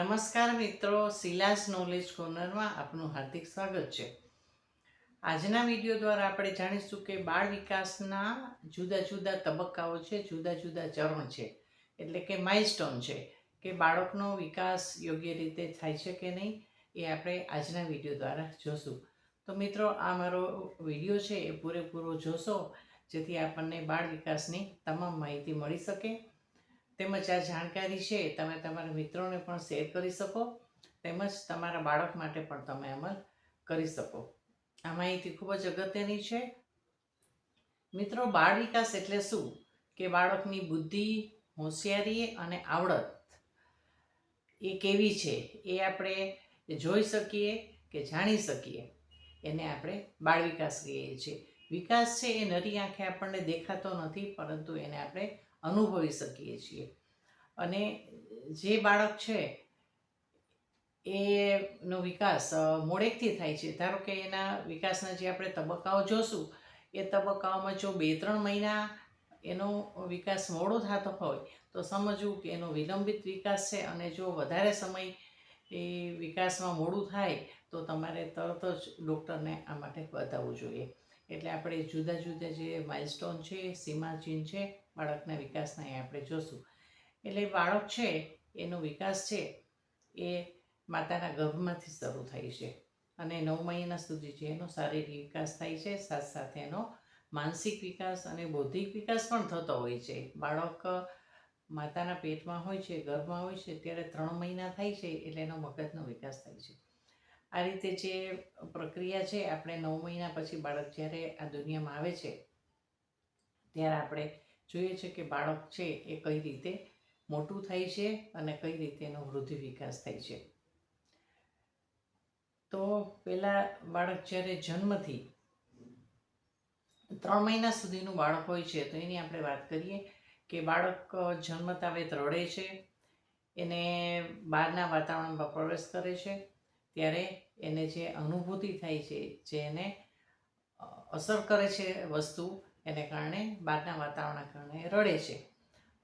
નમસ્કાર મિત્રો શિલાસ નોલેજ કોર્નરમાં આપનું હાર્દિક સ્વાગત છે. આજના વીડિયો દ્વારા આપણે જાણીશું કે બાળ વિકાસના જુદા જુદા તબક્કાઓ છે, જુદા જુદા ચરણ છે, એટલે કે માઇલસ્ટોન છે, કે બાળકનો વિકાસ યોગ્ય રીતે થાય છે કે નહીં, એ આપણે આજના વીડિયો દ્વારા જોશું. તો મિત્રો, આ મારો વીડિયો છે, એ પૂરેપૂરો જોશો, જેથી આપણને બાળ વિકાસની તમામ માહિતી મળી શકે. તેમજ આ જાણકારી છે તમે તમારા મિત્રોને પણ શેર કરી શકો. તેમજ તમારા બાળક માટે પણ તમે અમલ કરી શકો. આ માહિતી ખૂબ જ અગત્યની છે. મિત્રો, બાળ વિકાસ એટલે શું? કે બાળકની બુદ્ધિ, હોશિયારી અને આવડત એ કેવી છે? એ આપણે જોઈ શકીએ કે જાણી શકીએ. એને આપણે બાળ વિકાસ કહીએ છીએ. વિકાસ છે એ નરી આંખે આપણને દેખાતો નથી, પરંતુ એને આપણે અનુભવી શકીએ છીએ. અને જે બાળક છે, એનો વિકાસ મોડેકથી થાય છે. ધારો કે એના વિકાસના જે આપણે તબક્કાઓ જોશું, એ તબક્કાઓમાં જો બે ત્રણ મહિના એનો વિકાસ મોડો થતો હોય, તો સમજવું કે એનો વિલંબિત વિકાસ છે અને જો વધારે સમય એ વિકાસમાં મોડું થાય, તો તમારે તરત જ ડૉક્ટરને આ માટે બતાવવું જોઈએ. એટલે આપણે જુદા જુદા જે માઇલસ્ટોન છે, સીમાચિહ્ન છે બાળકના વિકાસના એ આપણે જોશું. એટલે બાળક છે, એનો વિકાસ છે, એ માતાના ગર્ભમાંથી શરૂ થાય છે. અને નવ મહિના સુધી જે એનો શારીરિક વિકાસ થાય છે, સાથે સાથે એનો માનસિક વિકાસ અને બૌદ્ધિક વિકાસ પણ થતો હોય છે. બાળક માતાના પેટમાં હોય છે, ગર્ભમાં હોય છે, ત્યારે ત્રણ મહિના થાય છે, એટલે એનો મગજનો વિકાસ થાય છે. આ રીતે જે પ્રક્રિયા છે, આપણે નવ મહિના પછી બાળક જ્યારે આ દુનિયામાં આવે છે, ત્યારે આપણે જોઈએ છે કે બાળક છે એ કઈ રીતે મોટું થાય છે અને કઈ રીતે એનો વૃદ્ધિ વિકાસ થાય છે. તો પહેલાં બાળક જ્યારે જન્મથી ત્રણ મહિના સુધીનું બાળક હોય છે, તો એની આપણે વાત કરીએ કે બાળક જન્મતા વેત રડે છે, એને બહારના વાતાવરણમાં પ્રવેશ કરે છે, ત્યારે એને જે અનુભૂતિ થાય છે, જે એને અસર કરે છે વસ્તુ એને કારણે બહારના વાતાવરણના કારણે રડે છે.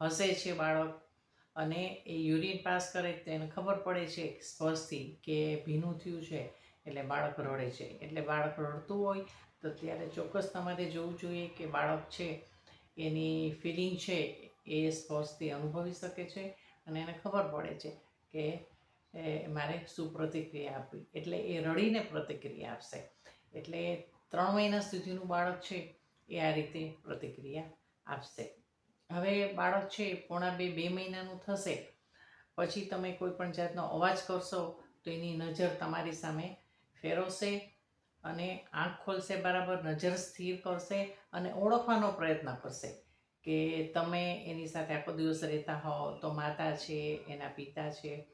હસે છે બાળક અને એ યુરિન પાસ કરે તો એને ખબર પડે છે સ્પર્શથી કે ભીનું થયું છે એટલે બાળક રડે છે. એટલે બાળક રડતું હોય તો ત્યારે ચોક્કસ તમારે જોવું જોઈએ કે બાળક છે, એની ફિલિંગ છે એ સ્પર્શથી અનુભવી શકે છે અને એને ખબર પડે છે કે મારે શું પ્રતિક્રિયા આપવી. એટલે એ રડીને પ્રતિક્રિયા આપશે. એટલે ત્રણ મહિના સુધીનું બાળક છે એ આ રીતે પ્રતિક્રિયા આપશે. હવે બાળક છે, પોણા બે બે મહિનાનું થશે. પછી તમે કોઈ પણ જાતનો અવાજ કરશો, તો એની નજર તમારી સામે ફેરવશે અને આંખ ખોલશે બરાબર, નજર સ્થિર કરશે અને ઓળખવાનો પ્રયત્ન કરશે કે તમે એની સાથે આખો દિવસ રહેતા હો તો માતા છે, એના પિતા છે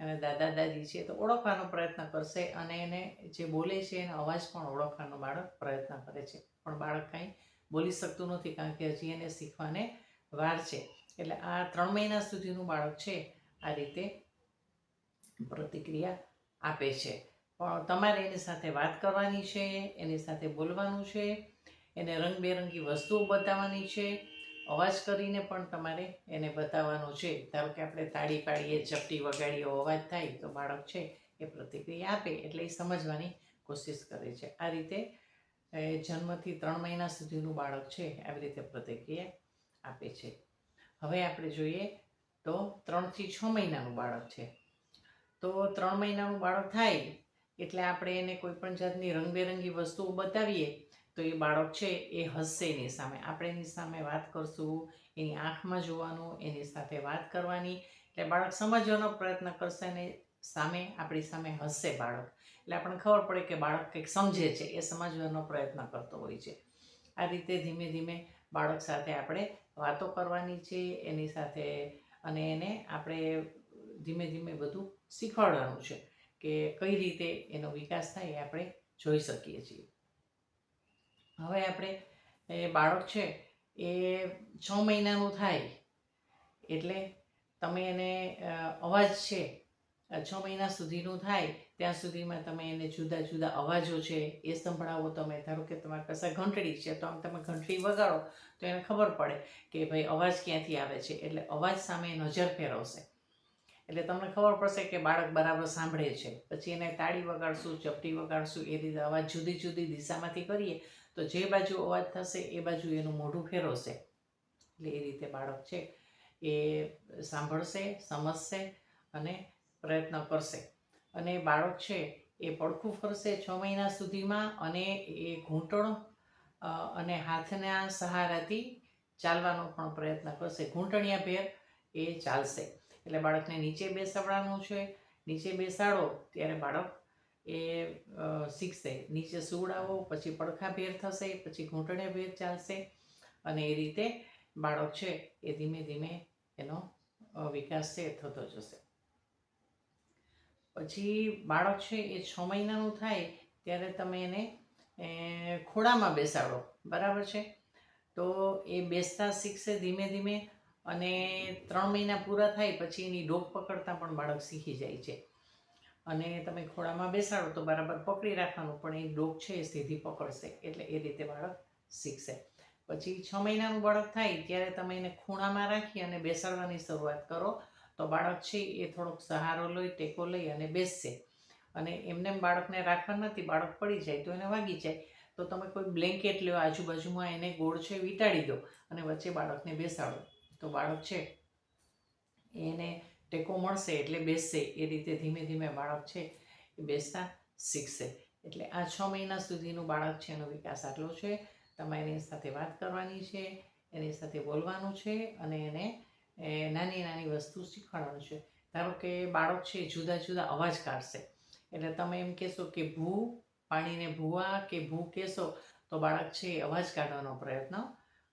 અને દાદા, દાદી છે, તો ઓળખવાનો પ્રયત્ન કરશે અને એને જે બોલે છે, એનો અવાજ પણ ઓળખવાનો બાળક પ્રયત્ન કરે છે. પણ બાળક કાંઈ બોલી શકતું નથી કારણ કે હજી એને શીખવાને વાર છે. એટલે આ ત્રણ મહિના સુધીનું બાળક છે, આ રીતે પ્રતિક્રિયા આપે છે. પણ તમારે એની સાથે વાત કરવાની છે, એની સાથે બોલવાનું છે, એને રંગબેરંગી વસ્તુઓ બતાવવાની છે, અવાજ કરીને પણ તમારે એને બતાવવાનું છે. ધારો કે આપણે તાળી પાડીએ, ચપટી વગાડીએ, અવાજ થાય તો બાળક છે એ પ્રતિક્રિયા આપે એટલે એ સમજવાની કોશિશ કરે છે. આ રીતે એ જન્મથી ત્રણ મહિના સુધીનું બાળક છે, આવી રીતે પ્રતિક્રિયા આપે છે. હવે આપણે જોઈએ તો ત્રણથી છ મહિનાનું બાળક છે. તો ત્રણ મહિનાનું બાળક થાય એટલે આપણે એને કોઈ પણ જાતની રંગબેરંગી વસ્તુઓ બતાવીએ તો એ બાળક છે એ હસશે એની સામે. આપણે એની સામે વાત કરશું, એની આંખમાં જોવાનું, એની સાથે વાત કરવાની. એટલે બાળક સમજવાનો પ્રયત્ન કરશે અને સામે આપણી સામે હસશે બાળક. એટલે આપણને ખબર પડે કે બાળક કંઈક સમજે છે, એ સમજવાનો પ્રયત્ન કરતો હોય છે. આ રીતે ધીમે ધીમે બાળક સાથે આપણે વાતો કરવાની છે, એની સાથે અને એને આપણે ધીમે ધીમે બધું શીખવાડવાનું છે કે કઈ રીતે એનો વિકાસ થાય એ આપણે જોઈ શકીએ છીએ. હવે આપણે, એ બાળક છે એ છ મહિનાનું થાય એટલે તમે એને અવાજ છે છ મહિના સુધીનું થાય ત્યાં સુધીમાં તમે એને જુદા જુદા અવાજો છે, એ સંભળાવો તમે. ધારો કે તમારી પાસે ઘંટડી છે, તો આમ તમે ઘંટડી વગાડો, તો એને ખબર પડે કે ભાઈ અવાજ ક્યાંથી આવે છે. એટલે અવાજ સામે નજર ફેરવશે. એટલે તમને ખબર પડશે કે બાળક બરાબર સાંભળે છે. પછી એને તાળી વગાડશું, ચપટી વગાડશું, એ રીતે અવાજ જુદી જુદી દિશામાંથી કરીએ, તો જે બાજુ અવાજ થશે, એ બાજુ એનું મોઢું ફેરવશે. એટલે એ રીતે બાળક છે, એ સાંભળશે, સમજશે અને પ્રયત્ન કરશે. અને બાળક છે, એ પડખું ફરશે છ મહિના સુધીમાં અને એ ઘૂંટણ અને હાથના સહારાથી ચાલવાનો પણ પ્રયત્ન કરશે. ઘૂંટણિયા ભેર એ ચાલશે. એટલે બાળકને નીચે બેસાડવાનું છે. નીચે બેસાડો, ત્યારે બાળક એ શીખશે. નીચે સુવડાવો, પછી પડખા ભેર થશે, પછી ઘૂંટણિયા ભેર ચાલશે. અને એ રીતે બાળક છે, એ ધીમે ધીમે એનો વિકાસ છે થતો જશે. પછી બાળક છે એ છ મહિનાનું થાય ત્યારે તમે એને ખોળામાં બેસાડો. બરાબર છે? તો એ બેસતા શીખશે ધીમે ધીમે અને ત્રણ મહિના પૂરા થાય પછી એની ડોક પકડતા પણ બાળક શીખી જાય છે. અને તમે ખોળામાં બેસાડો તો બરાબર પકડી રાખવાનું, પણ એ ડોક છે એ સીધી પકડશે, એટલે એ રીતે બાળક શીખશે. પછી છ મહિનાનું બાળક થાય ત્યારે તમે એને ખૂણામાં રાખી અને બેસાડવાની શરૂઆત કરો. તો બાળક છે એ થોડોક સહારો લઈ, ટેકો લઈ અને બેસશે. અને એમને એમ બાળકને રાખવા નથી, બાળક પડી જાય તો એને વાગી જાય. તો તમે કોઈ બ્લેન્કેટ લ્યો, આજુબાજુમાં એને ગોળ છે વીંટાળી દો અને વચ્ચે બાળકને બેસાડો. તો બાળક છે એને ટેકો મળશે એટલે બેસશે. એ રીતે ધીમે ધીમે બાળક છે એ બેસતા શીખશે. એટલે આ છ મહિના સુધીનું બાળક છે, એનો વિકાસ આટલો છે. તમારે એની સાથે વાત કરવાની છે, એની સાથે બોલવાનું છે અને એને એ નાની નાની વસ્તુ શીખવાડવાનું છે. ધારો કે બાળક છે જુદા જુદા અવાજ કાઢશે. એટલે તમે એમ કહેશો કે ભૂ, પાણીને ભૂવા કે ભૂ કહેશો, તો બાળક છે એ અવાજ કાઢવાનો પ્રયત્ન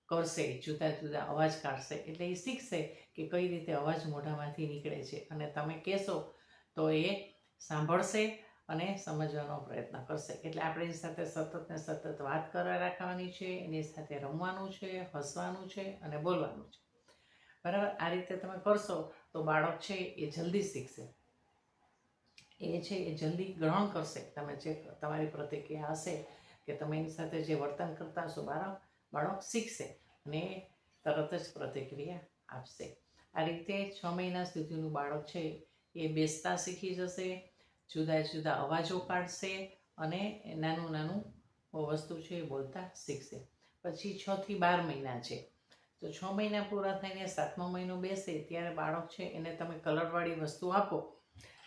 કરશે. જુદા જુદા અવાજ કાઢશે. એટલે એ શીખશે કે કઈ રીતે અવાજ મોઢામાંથી નીકળે છે. અને તમે કહેશો તો એ સાંભળશે અને સમજવાનો પ્રયત્ન કરશે. એટલે આપણે એની સાથે સતત ને સતત વાત કરવા રાખવાની છે, એની સાથે રમવાનું છે, હસવાનું છે અને બોલવાનું છે. બરાબર? આ રીતે તમે કરશો તો બાળક છે એ જલ્દી શીખશે. એ છે એ જલ્દી ગ્રહણ કરશે. તમે જે તમારી પ્રતિક્રિયા હશે કે તમે એની સાથે જે વર્તન કરતા હશો બાળક બાળક શીખશે અને તરત જ પ્રતિક્રિયા આપશે. આ રીતે છ મહિના સુધીનું બાળક છે એ બેસતા શીખી જશે, જુદા જુદા અવાજો કાઢશે અને નાનું નાનું વસ્તુ છે એ બોલતા શીખશે. પછી છથી બાર મહિના છે. તો છ મહિના પૂરા થઈને સાતમો મહિનો બેસે ત્યારે બાળક છે એને તમે કલરવાળી વસ્તુ આપો.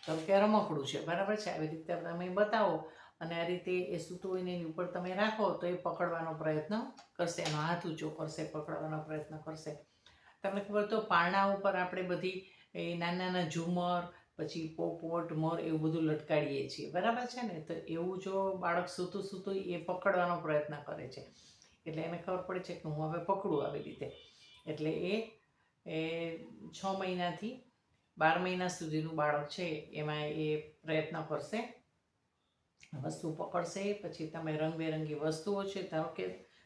તો કે રમકડું છે. બરાબર છે? આવી રીતે તમે બતાવો. અને આ રીતે એ સૂતું હોય એની ઉપર તમે રાખો તો એ પકડવાનો પ્રયત્ન કરશે. એનો હાથ ઊંચો કરશે, પકડવાનો પ્રયત્ન કરશે. તમને ખબર તો પારણા ઉપર આપણે બધી એ નાના નાના ઝુમર, પછી પોપોટ મોર એવું બધું લટકાડીએ છીએ. બરાબર છે ને? તો એવું જો બાળક સૂતું સૂતું એ પકડવાનો પ્રયત્ન કરે છે. એટલે એને ખબર પડે છે કે હું હવે પકડું આવી રીતે. એટલે એ એ છ મહિનાથી બાર મહિના સુધીનું બાળક છે, એમાં એ પ્રયત્ન કરશે. વસ્તુ પકડશે, પછી તમે રંગબેરંગી વસ્તુઓ છે, ધારો કે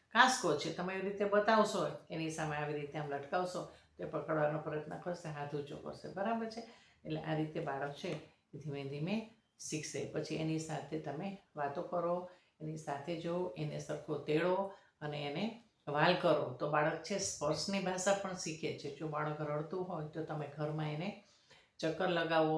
કાંસકો છે, તમે એવી રીતે બતાવશો, એની સામે આવી રીતે આમ લટકાવશો, તો એ પકડવાનો પ્રયત્ન કરશે, હાથ ઊંચો કરશે. બરાબર છે? એટલે આ રીતે બાળક છે ધીમે ધીમે શીખશે. પછી એની સાથે તમે વાતો કરો, એની સાથે જો એને સરખો તેડો અને એને વાલ કરો. તો બાળક છે, સ્પર્શની ભાષા પણ શીખે છે. જો બાળક રડતું હોય તો તમે ઘરમાં એને ચક્કર લગાવો.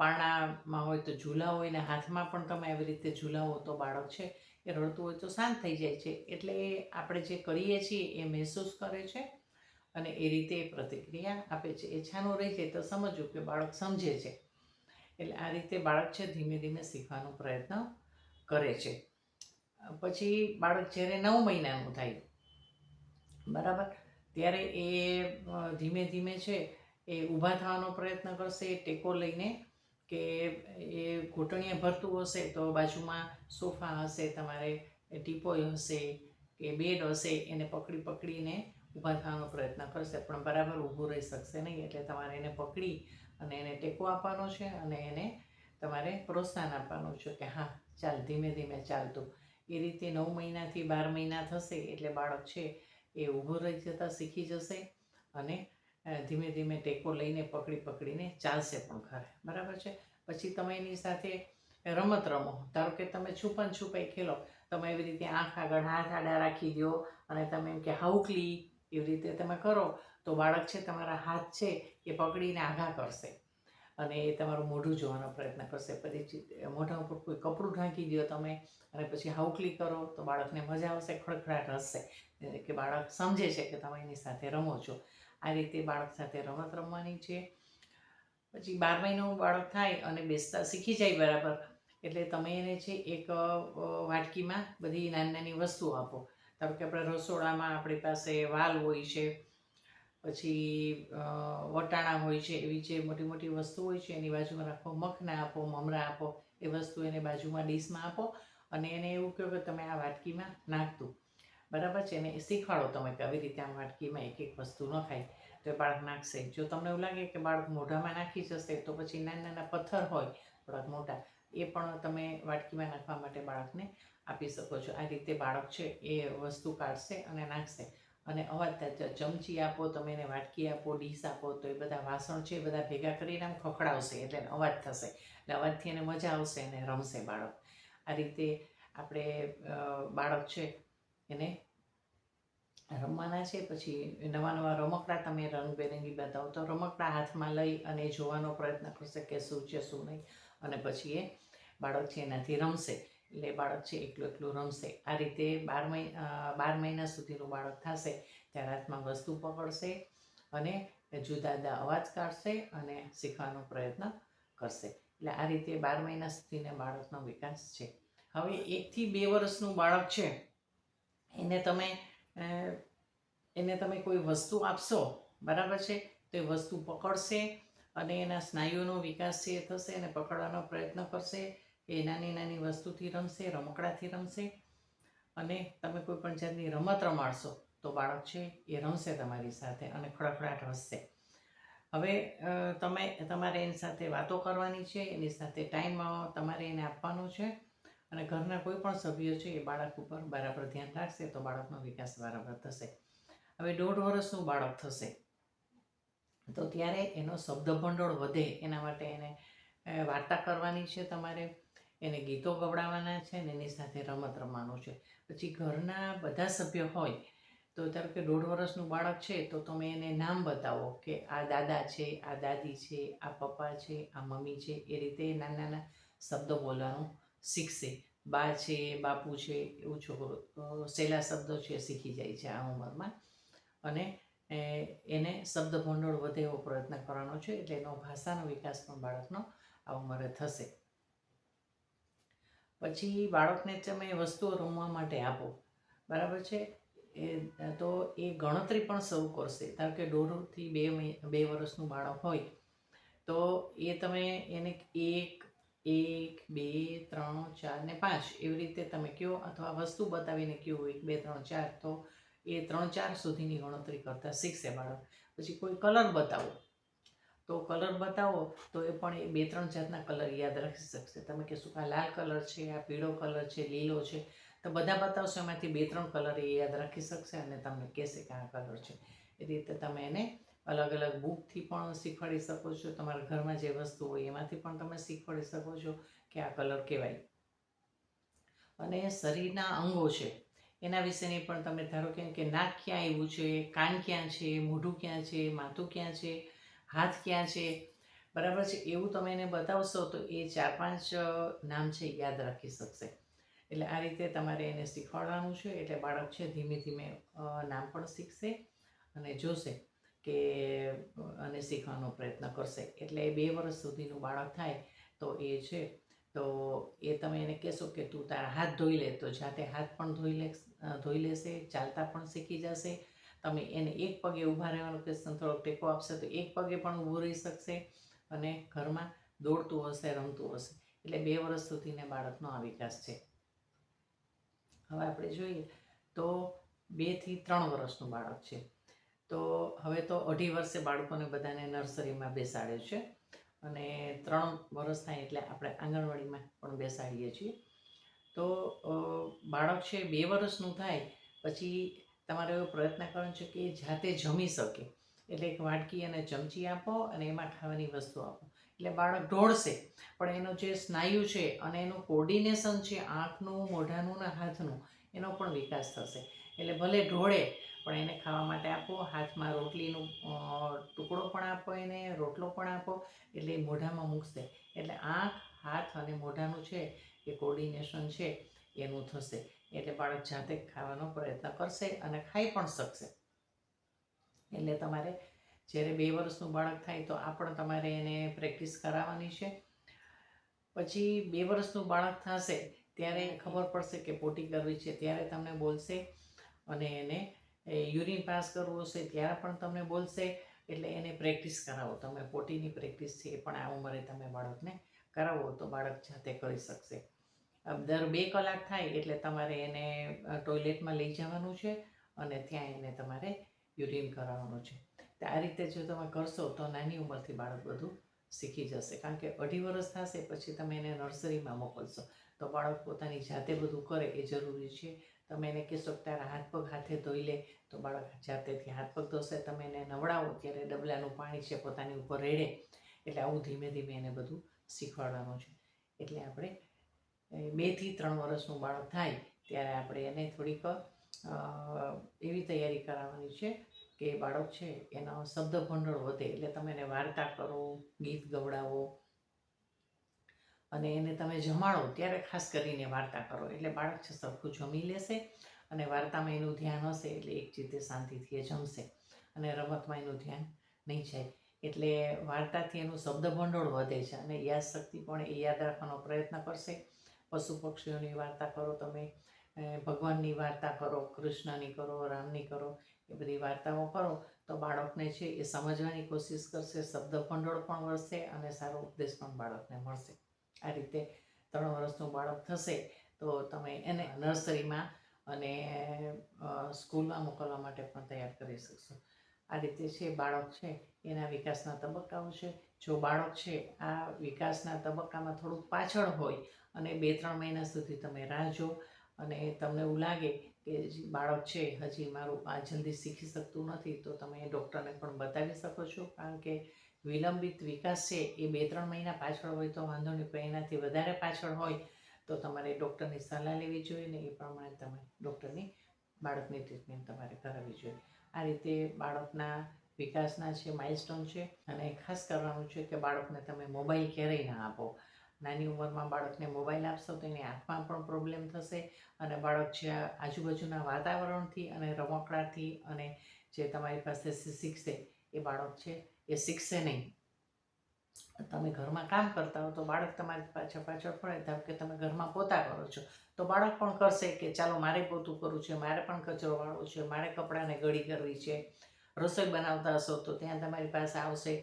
પાણામાં હોય તો ઝૂલાવો. એને હાથમાં પણ તમે આવી રીતે ઝૂલાવો તો બાળક છે, એ રડતું હોય તો શાંત થઈ જાય છે. એટલે આપણે જે કરીએ છીએ એ મહેસૂસ કરે છે અને એ રીતે એ પ્રતિક્રિયા આપે છે. એ છાનું રહી જાય તો સમજવું કે બાળક સમજે છે. એટલે આ રીતે બાળક છે ધીમે ધીમે શીખવાનો પ્રયત્ન કરે છે. પછી બાળક જ્યારે નવ મહિનાનું થાય, બરાબર? ત્યારે એ ધીમે ધીમે છે એ ઊભા થવાનો પ્રયત્ન કરશે, ટેકો લઈને કે એ ઘૂંટણીએ ભરતું હશે તો બાજુમાં સોફા હશે, તમારે ટીપોય હશે કે બેડ હશે, એને પકડી પકડીને ઊભા થવાનો પ્રયત્ન કરશે. પણ બરાબર ઊભું રહી શકશે નહીં, એટલે તમારે એને પકડી અને એને ટેકો આપવાનો છે અને એને તમારે પ્રોત્સાહન આપવાનું છે કે હા, ચાલ ધીમે ધીમે ચાલતું એ રીતે નવ મહિનાથી બાર મહિના થશે એટલે બાળક છે એ ઊભું રહી જતાં શીખી જશે અને ધીમે ધીમે ટેકો લઈને પકડી પકડીને ચાલશે પણ ખરે બરાબર છે? પછી તમે એની સાથે રમત રમો. ધારો કે તમે છુપન છુપાઈ ખેલો, તમે એવી રીતે આંખ આગળ હાથ આડા રાખી દો અને તમે એમ કે હાઉકલી એવી રીતે તમે કરો, તો બાળક છે, તમારા હાથ છે એ પકડીને આઘા કરશે. અને એ તમારું મોઢું જોવાનો પ્રયત્ન કરશે. પછી મોઢા ઉપર કોઈ કપડું ઢાંકી દો તમે અને પછી હાઉકલી કરો તો બાળકને મજા આવશે, ખડખડાટ હસશે કે બાળક સમજે છે કે તમે એની સાથે રમો છો. આ રીતે બાળક સાથે રમત રમવાની છે. પછી બાર મહિનાનું બાળક થાય અને બેસતા શીખી જાય બરાબર. એટલે તમે એને છે એક વાટકીમાં બધી નાની નાની વસ્તુઓ આપો. ધારો કે આપણે રસોડામાં આપણી પાસે વાલ હોય છે પછી વટાણા હોય છે, એવી જે મોટી મોટી વસ્તુ હોય છે, એની બાજુમાં રાખો, મખના આપો, મમરા આપો, એ વસ્તુ એને બાજુમાં ડીશમાં આપો અને એને એવું કહો કે તમે આ વાટકીમાં નાખતું બરાબર છે? એને શીખવાડો તમે કે આવી રીતે આ વાટકીમાં એક એક વસ્તુ ન ખાય તો એ બાળક નાખશે. જો તમને એવું લાગે કે બાળક મોઢામાં નાખી જશે તો પછી નાના નાના પથ્થર હોય, થોડાક મોટા, એ પણ તમે વાટકીમાં નાખવા માટે બાળકને આપી શકો છો. આ રીતે બાળક છે એ વસ્તુ કાઢશે અને નાખશે. અને અવાજ ચમચી આપો, તમે એને વાટકી આપો, ડીશ આપો, તો એ બધા વાસણ છે એ બધા ભેગા કરીને આમ ખખડાવશે એટલે અવાજ થશે. એટલે અવાજથી એને મજા આવશે અને રમશે બાળક. આ રીતે આપણે બાળક છે એને રમવાના છે, પછી નવા નવા રમકડા તમે રંગબેરંગી બતાવો તો રમકડા હાથમાં લઈ અને જોવાનો પ્રયત્ન કરશે કે શું છે, શું નહીં. અને પછી એ બાળક છે એનાથી રમશે. એટલે બાળક છે, એકલું એકલું રમશે. આ રીતે બાર મહિના બાર મહિના સુધીનું બાળક થશે, ત્યારે હાથમાં વસ્તુ પકડશે અને જુદા જુદા અવાજ કાઢશે અને શીખવાનો પ્રયત્ન કરશે. એટલે આ રીતે બાર મહિના સુધીના બાળકનો વિકાસ છે. હવે એકથી બે વર્ષનું બાળક છે, એને તમે એને તમે કોઈ વસ્તુ આપશો, બરાબર છે? તો એ વસ્તુ પકડશે અને એના સ્નાયુનો વિકાસ છે, એ થશે અને પકડવાનો પ્રયત્ન કરશે. એ નાની નાની વસ્તુથી રમશે, રમકડાથી રમશે અને તમે કોઈ પણ જાતની રમત રમાડશો તો બાળક છે એ રમશે તમારી સાથે અને ખડખડાટ હસશે. હવે તમે, તમારે એની સાથે વાતો કરવાની છે, એની સાથે ટાઈમ તમારે એને આપવાનો છે અને ઘરના કોઈ પણ સભ્યો છે એ બાળક ઉપર બરાબર ધ્યાન રાખશે તો બાળકનો વિકાસ બરાબર થશે. હવે દોઢ વર્ષનું બાળક થશે તો ત્યારે એનો શબ્દ ભંડોળ વધે એના માટે એને વાર્તા કરવાની છે તમારે. એને ગીતો ગવડાવવાના છે ને એની સાથે રમત રમવાનું છે. પછી ઘરના બધા સભ્યો હોય, તો ધારો કે દોઢ વર્ષનું બાળક છે, તો તમે એને નામ બતાવો કે આ દાદા છે, આ દાદી છે, આ પપ્પા છે, આ મમ્મી છે, એ રીતે નાના નાના શબ્દો બોલવાનું શીખશે. બા છે, બાપુ છે, એવું છોકરો સહેલા શબ્દો છે, શીખી જાય છે આ ઉંમરમાં. અને એને શબ્દ ભંડોળ વધે એવો પ્રયત્ન કરવાનો છે, એટલે એનો ભાષાનો વિકાસ પણ બાળકનો આ ઉંમરે થશે. પછી બાળકને તમે વસ્તુઓ રમવા માટે આપો. બરાબર છે? એ, તો એ ગણતરી પણ શરૂ કરશે. ધારો કે દોઢથી બે બે વર્ષનું બાળક હોય, તો એ તમે એને એક એક, બે, ત્રણ, ચાર ને પાંચ એવી રીતે તમે કહો અથવા વસ્તુ બતાવીને કહો એક, બે, ત્રણ, ચાર, તો એ ત્રણ, ચાર સુધીની ગણતરી કરતાં શીખશે બાળક. પછી કોઈ કલર બતાવો. તો કલર બતાવો, તો એ પણ એ બે ત્રણ જાતના કલર યાદ રાખી શકશે. તમે કે આ લાલ કલર છે, આ પીળો કલર છે, લીલો છે, તો બધા બતાવશો, એમાંથી બે ત્રણ કલર એ યાદ રાખી શકશે અને તમને કહેશે કે આ કલર છે. એ રીતે તમે એને અલગ અલગ બુકથી પણ શીખવાડી શકો છો. તમારા ઘરમાં જે વસ્તુ હોય એમાંથી પણ તમે શીખવાડી શકો છો કે આ કલર કહેવાય અને શરીરના અંગો છે, એના વિશેની પણ તમે ધારો કે નાક ક્યાં આવ્યું છે, કાન ક્યાં છે, મોઢું ક્યાં છે, માથું ક્યાં છે હાથ ક્યાં છે? બરાબર છે? એવું તમે એને બતાવશો તો એ ચાર પાંચ નામ છે યાદ રાખી શકશે. એટલે આ રીતે તમારે એને શીખવાડવાનું છે. એટલે બાળક છે ધીમે ધીમે નામ પણ શીખશે અને જોશે કે, અને શીખવાનો પ્રયત્ન કરશે. એટલે બે વર્ષ સુધીનું બાળક થાય તો એ છે. તો એ તમે એને કહેશો કે તું તારા હાથ ધોઈ લે. તો જાતે હાથ પણ ધોઈ લે ધોઈ લેશે, ચાલતા પણ શીખી જશે. તમે એને એક પગે ઊભા રહેવાનું કહેશો થોડો ટેકો આપશે તો એક પગે પણ ઊભું રહી શકશે અને ઘરમાં દોડતું હશે, રમતું હશે. એટલે બે વર્ષ સુધીને બાળકનો આ વિકાસ છે. હવે આપણે જોઈએ તો બેથી ત્રણ વર્ષનું બાળક છે. તો હવે તો અઢી વર્ષે બાળકોને બધાને નર્સરીમાં બેસાડે છે અને ત્રણ વર્ષ થાય એટલે આપણે આંગણવાડીમાં પણ બેસાડીએ છીએ. તો બાળક છે, બે વર્ષનું થાય, પછી તમારે એવો પ્રયત્ન કરવાનો છે કે એ જાતે જમી શકે. એટલે એક વાટકી અને ચમચી આપો અને એમાં ખાવાની વસ્તુ આપો. એટલે બાળક ઢોળશે, પણ એનો જે સ્નાયુ છે અને એનું કોર્ડિનેશન છે આંખનું, મોઢાનું ને હાથનું, એનો પણ વિકાસ થશે. એટલે ભલે ઢોળે, પણ એને ખાવા માટે આપો, હાથમાં રોટલીનો ટુકડો પણ આપો એને, રોટલો પણ આપો, એટલે એ મોઢામાં મૂકશે. એટલે આંખ, હાથ અને મોઢાનું છે એ કોર્ડિનેશન છે એનું થશે. એટલે બાળક જાતે ખાવાનો પ્રયત્ન કરશે અને ખાઈ પણ શકશે. એટલે તમારે જ્યારે બે વર્ષનું બાળક થાય તો આ પણ તમારે એને પ્રેક્ટિસ કરાવવાની છે. પછી બે વર્ષનું બાળક થશે ત્યારે ખબર પડશે કે પોટી કરવી છે ત્યારે તમને બોલશે અને એને યુરિન પાસ કરવું હશે ત્યારે પણ તમને બોલશે. એટલે એને પ્રેક્ટિસ કરાવો. તમે પોટીની પ્રેક્ટિસ છે એ પણ આ ઉંમરે તમે બાળકને કરાવો તો બાળક જાતે કરી શકશે. દર બે કલાક થાય એટલે તમારે એને ટોયલેટમાં લઈ જવાનું છે અને ત્યાં એને તમારે યુરિન કરાવવાનું છે. તો આ રીતે જો તમે કરશો તો નાની ઉંમરથી બાળક બધું શીખી જશે. કારણ કે અઢી વર્ષ થશે પછી તમે એને નર્સરીમાં મોકલશો. તો બાળક પોતાની જાતે બધું કરે એ જરૂરી છે. તમે એને કહેશો કે તારા હાથ પગ હાથે ધોઈ લે, તો બાળક જાતેથી હાથ પગ ધોશે. તમે એને નવડાવો ત્યારે ડબલાનું પાણી છે પોતાની ઉપર રેડે. એટલે આવું ધીમે ધીમે એને બધું શીખવાડવાનું છે. એટલે આપણે બેથી ત્રણ વર્ષનું બાળક થાય ત્યારે આપણે એને થોડીક એવી તૈયારી કરાવવાની છે કે એ બાળક છે એનો શબ્દ ભંડોળ વધે એટલે તમે એને વાર્તા કરો, ગીત ગવડાવો અને એને તમે જમાડો ત્યારે ખાસ કરીને વાર્તા કરો. એટલે બાળક છે સરખું જમી લેશે અને વાર્તામાં એનું ધ્યાન હશે એટલે એક રીતે શાંતિથી એ જમશે અને રમતમાં એનું ધ્યાન નહીં જાય. એટલે વાર્તાથી એનું શબ્દ ભંડોળ વધે છે અને યાદશક્તિ પણ એ યાદ રાખવાનો પ્રયત્ન કરશે. પશુ પક્ષીઓની વાર્તા કરો તમે ભગવાનની વાર્તા કરો, કૃષ્ણની કરો, રામની કરો, એ બધી વાર્તાઓ કરો, તો બાળકને છે એ સમજવાની કોશિશ કરશે શબ્દ ભંડોળ પણ વધશે અને સારો ઉપદેશ પણ બાળકને મળશે. આ રીતે ત્રણ વર્ષનું બાળક થશે, તો તમે એને નર્સરીમાં અને સ્કૂલમાં મોકલવા માટે પણ તૈયાર કરી શકશો. આ રીતે છે બાળક છે એના વિકાસના તબક્કાઓ છે. જો બાળક છે આ વિકાસના તબક્કામાં થોડુંક પાછળ હોય અને બે, ત્રણ મહિના સુધી તમે રાહ જો. અને તમને એવું લાગે કે બાળક છે, હજી મારું આ જલ્દી શીખી શકતું નથી, તો તમે ડૉક્ટરને પણ બતાવી શકો છો. કારણ કે વિલંબિત વિકાસ છે, એ બે, ત્રણ મહિના પાછળ હોય તો વાંધો નહીં, પણ એનાથી વધારે પાછળ હોય તો તમારે ડૉક્ટરની સલાહ લેવી જોઈએ ને એ પ્રમાણે તમે ડૉક્ટરની બાળકની ટ્રીટમેન્ટ તમારે કરાવવી જોઈએ. આ રીતે બાળકના વિકાસના છે માઇલસ્ટોન છે અને ખાસ કરવાનું છે કે બાળકને તમે મોબાઈલ ક્યારેય ના આપો. નાની ઉંમરમાં બાળકને મોબાઈલ આપશો તો એની આંખમાં પણ પ્રોબ્લેમ થશે અને બાળક છે આજુબાજુના વાતાવરણથી અને રમકડાથી અને જે તમારી પાસે શીખશે એ બાળક છે, એ શીખશે નહીં. તમે ઘરમાં કામ કરતા હો તો બાળક તમારી પાછળ પાછળ પડે ધારો કે તમે ઘરમાં પોતા કરો છો, તો બાળક પણ કરશે કે ચાલો મારે પોતું કરવું છે, મારે પણ કચરો વાળવો છે, મારે કપડાને ગળી કરવી છે, રસોઈ બનાવતા હશો તો ત્યાં તમારી પાસે આવશે.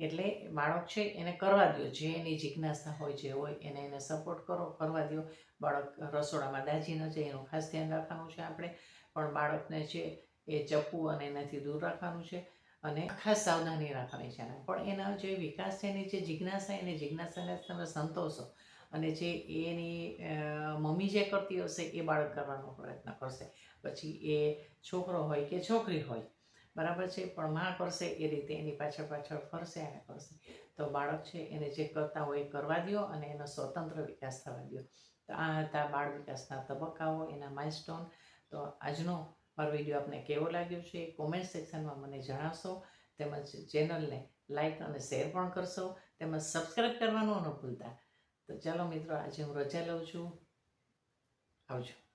એટલે બાળક છે એને કરવા દો જે એની જિજ્ઞાસા હોય, જે હોય, એને એને સપોર્ટ કરો, કરવા દો બાળક રસોડામાં દાજી ન જાય, એનું ખાસ ધ્યાન રાખવાનું છે આપણે. પણ બાળકને છે એ ચપ્પુ અને એનાથી દૂર રાખવાનું છે અને ખાસ સાવધાની રાખવાની છે પણ એના જે વિકાસ છે, એની જે જિજ્ઞાસા, એની જિજ્ઞાસાને તમે સંતોષો. અને જે એની મમ્મી જે કરતી હશે, એ બાળક કરવાનો પ્રયત્ન કરશે. પછી એ છોકરો હોય કે છોકરી હોય બરાબર છે? પણ માં કરશે એ રીતે, એની પાછળ પાછળ ફરશે અને કરશે. તો બાળક છે, એને જે કરતા હોય એ કરવા દો અને એનો સ્વતંત્ર વિકાસ થવા દો તો આ હતા બાળ વિકાસના તબક્કાઓ, એના માઇલસ્ટોન તો આજનો મારો વીડિયો આપને કેવો લાગ્યો છે? કોમેન્ટ સેક્શનમાં મને જણાવશો. તેમજ ચેનલને લાઇક અને શેર પણ કરશો. તેમજ સબસ્ક્રાઈબ કરવાનું ન ભૂલતા. તો ચાલો મિત્રો, આજે હું રજા લઉં છું. આવજો.